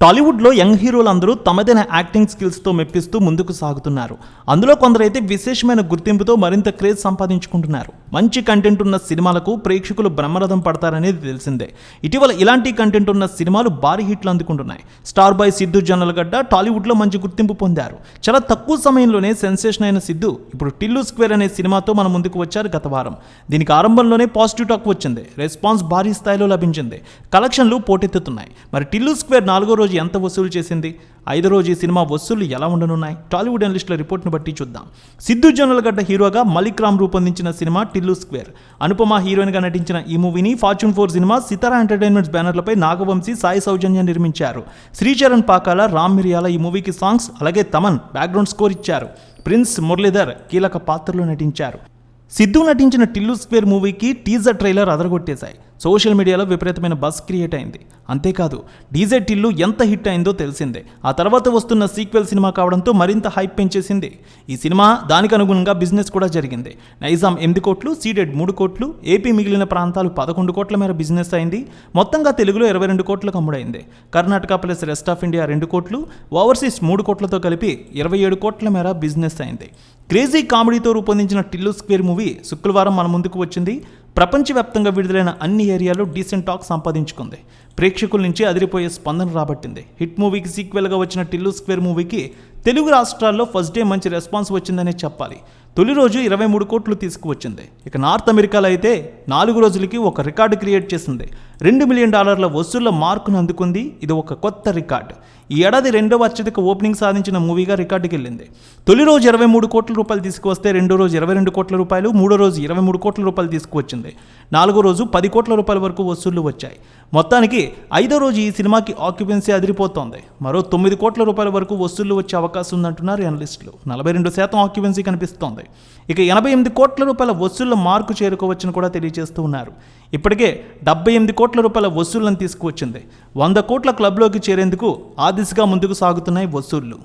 టాలీవుడ్లో యంగ్ హీరోలు అందరూ తమదైన యాక్టింగ్ స్కిల్స్తో మెప్పిస్తూ ముందుకు సాగుతున్నారు. అందులో కొందరైతే విశేషమైన గుర్తింపుతో మరింత క్రేజ్ సంపాదించుకుంటున్నారు. మంచి కంటెంట్ ఉన్న సినిమాలకు ప్రేక్షకులు బ్రహ్మరథం పడతారనేది తెలిసిందే. ఇటీవల ఇలాంటి కంటెంట్ ఉన్న సినిమాలు భారీ హిట్లు అందుకుంటున్నాయి. స్టార్ బాయ్ సిద్ధు జొన్నలగడ్డ టాలీవుడ్లో మంచి గుర్తింపు పొందారు. చాలా తక్కువ సమయంలోనే సెన్సేషన్ అయిన సిద్ధు ఇప్పుడు టిల్లు స్క్వేర్ అనే సినిమాతో మన ముందుకు వచ్చారు గత వారం. దీనికి ఆరంభంలోనే పాజిటివ్ టాక్ వచ్చింది. రెస్పాన్స్ భారీ స్థాయిలో లభించింది. కలెక్షన్లు పోటెత్తుతున్నాయి. మరి టిల్లు స్క్వేర్ నాలుగో రోజు ఎంత వసూలు చేసింది? ఐదో రోజు ఈ సినిమా వసూళ్ళు ఎలా ఉండనున్నాయి? టాలీవుడ్ అనలిస్టుల రిపోర్ట్ను బట్టి చూద్దాం. సిద్ధు జొన్నలగడ్డ హీరోగా మలిక్ రామ్ రూపొందించిన సినిమా టిల్లు స్క్వేర్. అనుపమ హీరోయిన్గా నటించిన ఈ మూవీని fortune four cinema Sithara entertainments బ్యానర్లపై Nagavamsi Sai Soujanya నిర్మించారు. శ్రీచరణ్ పాకాల రామ్ మిరియాల ఈ మూవీకి సాంగ్స్ అలాగే తమన్ బ్యాక్గ్రౌండ్ స్కోర్ ఇచ్చారు. ప్రిన్స్ మురళీధర్ కీలక పాత్రలో నటించారు. సిద్ధు నటించిన టిల్లు స్క్వేర్ మూవీకి టీజర్ ట్రైలర్ అదరగొట్టేశాయి. సోషల్ మీడియాలో విపరీతమైన బస్ క్రియేట్ అయింది. అంతేకాదు డీజే టిల్లు ఎంత హిట్ అయిందో తెలిసిందే. ఆ తర్వాత వస్తున్న సీక్వెల్ సినిమా కావడంతో మరింత హైప్ పెంచేసింది. ఈ సినిమా దానికి అనుగుణంగా బిజినెస్ కూడా జరిగింది. నైజాం ఎనిమిది కోట్లు సీడెడ్ మూడు కోట్లు ఏపీ మిగిలిన ప్రాంతాలు పదకొండు కోట్ల మేర బిజినెస్ అయింది. మొత్తంగా తెలుగులో ఇరవై రెండు కోట్లకు అమ్ముడైంది. Karnataka plus rest of India రెండు కోట్లు ఓవర్సీస్ మూడు కోట్లతో కలిపి ఇరవై ఏడు కోట్ల మేర బిజినెస్ అయింది. క్రేజీ కామెడీతో రూపొందించిన టిల్లు స్క్వేర్ మూవీ శుక్రవారం మన ముందుకు వచ్చింది. ప్రపంచవ్యాప్తంగా విడుదలైన అన్ని ఏరియాలో డీసెంట్ టాక్ సంపాదించుకుంది. ప్రేక్షకుల నుంచి అదిరిపోయే స్పందన రాబట్టింది. హిట్ మూవీకి సీక్వెల్గా వచ్చిన టిల్లు స్క్వేర్ మూవీకి తెలుగు రాష్ట్రాల్లో ఫస్ట్ డే మంచి రెస్పాన్స్ వచ్చిందనే చెప్పాలి. తొలి రోజు ఇరవై మూడు కోట్లు తీసుకువచ్చింది. ఇక నార్త్ అమెరికాలో అయితే నాలుగు రోజులకి ఒక రికార్డు క్రియేట్ చేసింది. రెండు మిలియన్ డాలర్ల వసూళ్ళ మార్కును అందుకుంది. ఇది ఒక కొత్త రికార్డు. ఈ ఏడాది రెండవ అత్యధిక ఓపెనింగ్ సాధించిన మూవీగా రికార్డుకి వెళ్ళింది తొలి రోజు ఇరవై మూడు కోట్ల రూపాయలు తీసుకువస్తే రెండో రోజు ఇరవై రెండు కోట్ల రూపాయలు మూడో రోజు ఇరవై మూడు కోట్ల రూపాయలు తీసుకువచ్చింది. నాలుగో రోజు పది కోట్ల రూపాయల వరకు వసూళ్ళు వచ్చాయి. మొత్తానికి ఐదో రోజు ఈ సినిమాకి ఆక్యుపెన్సీ అదిరిపోతోంది. మరో తొమ్మిది కోట్ల రూపాయల వరకు వసూళ్ళు వచ్చే అవకాశం ఉందంటున్నారు అనలిస్టులు నలభై రెండు శాతం ఆక్యుపెన్సీ కనిపిస్తోంది. ఇక ఎనభై ఎనిమిది కోట్ల రూపాయల వసూళ్ళ మార్కు చేరుకోవచ్చని కూడా తెలియజేస్తూ ఉన్నారు. ఇప్పటికే డెబ్బై ఎనిమిది కోట్ల రూపాయల వసూళ్ళను తీసుకువచ్చింది. వంద కోట్ల క్లబ్లోకి చేరేందుకు ఆ దిశగా ముందుకు సాగుతున్నాయి వసూళ్ళు.